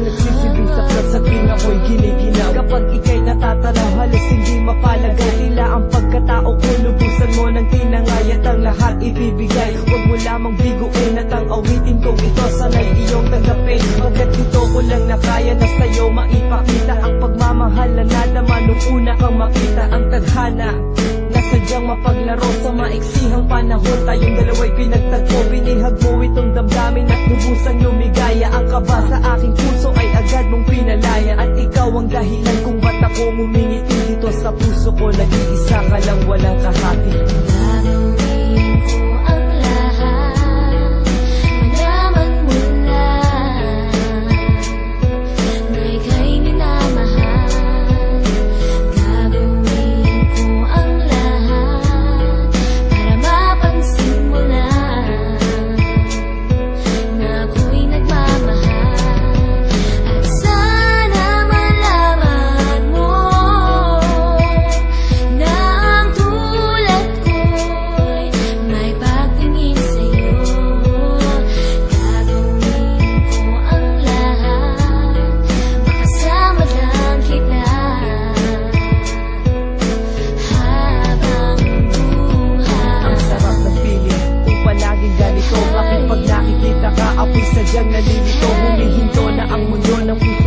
ang nagsisilbing saklat sa tuwing ako'y giniginaw Kapag ika'y natatanaw, halos hindi mapalagay. Nila ang pagkatao ko, lubusan mo ng tinangay At ang lahat ibibigay Huwag mo lamang biguin. At ang awitin kong ito Sana'y iyong tanggapin. Pagkat ito ko lang na kaya na sa'yo maipakita Ang pagmamahal na nadama nung una kang makita. Ang tadhana sadyang mapaglaro sa maiksihang panahon. Tayong dalawa'y pinagtagpo Binihag mo itong damdamin at lubusan lumigaya Ang kaba sa aking puso walang kahati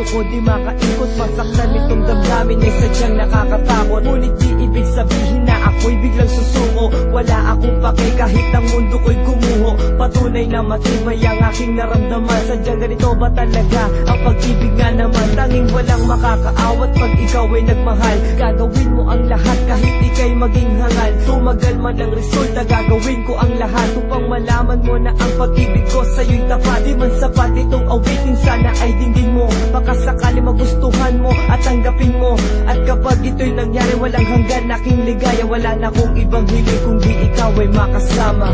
ko Di makaikot, masaktan itong damdamin. Ay sadyang nakakatakot Ngunit di ibig sabihin na ako'y biglang susuko. Wala akong pake kahit ang mundo ko'y gumuho Patunay na matibay ang aking naramdaman. Sadyang ganito ba talaga ang pag-ibig nga naman? Tanging walang makakaawat pag ikaw ay nagmahal. Gagawin mo ang lahat kahit maging hangal. Tumagal man ang resulta gagawin ko ang lahat Upang malaman mo na ang pag-ibig ko sa'yo'y tapat. Di man sapat itong awitin sana ay dinggin mo. Baka sakali magustuhan mo at tanggapin mo. At kapag ito'y nangyari walang hanggan aking ligaya. Wala na akong ibang hiling kung di ikaw ay makasama